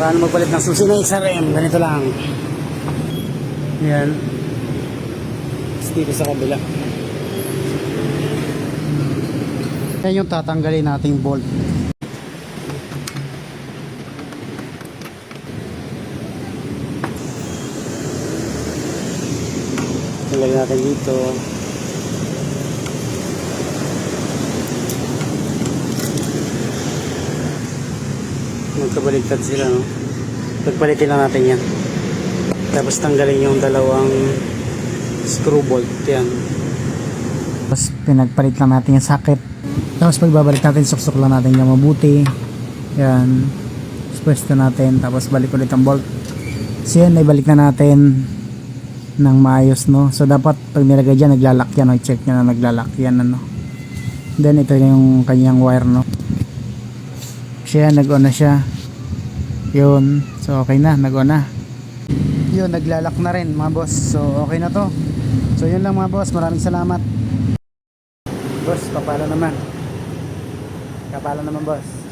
Paano magpalit ng susi ng XRM? Ganito lang. Yan. Dito sa kabila. Yan yung tatanggalin nating bolt. Tanggalin natin dito. Magkabaligtad sila, no? Pagpalitin lang natin yan. Tapos tanggalin yung dalawang screw bolt. Yan. Tapos pinagpalit lang natin yung socket. Tapos pagbabalik natin, suksok lang natin yung mabuti. Yan. Pwesto natin. Tapos balik ulit ang bolt. So yan, naibalik na natin ng maayos, no? So dapat pag nilagay dyan, naglalak yan. No? I-check nyo na naglalak yan, ano? Then ito yung kanyang wire, no? Siya, nag-on na siya. Yun. So okay na, nag-on na. Yun, naglalak na rin mga boss. So okay na to. So yun lang mga boss. Maraming salamat. Boss, kapala naman. Kapala naman boss.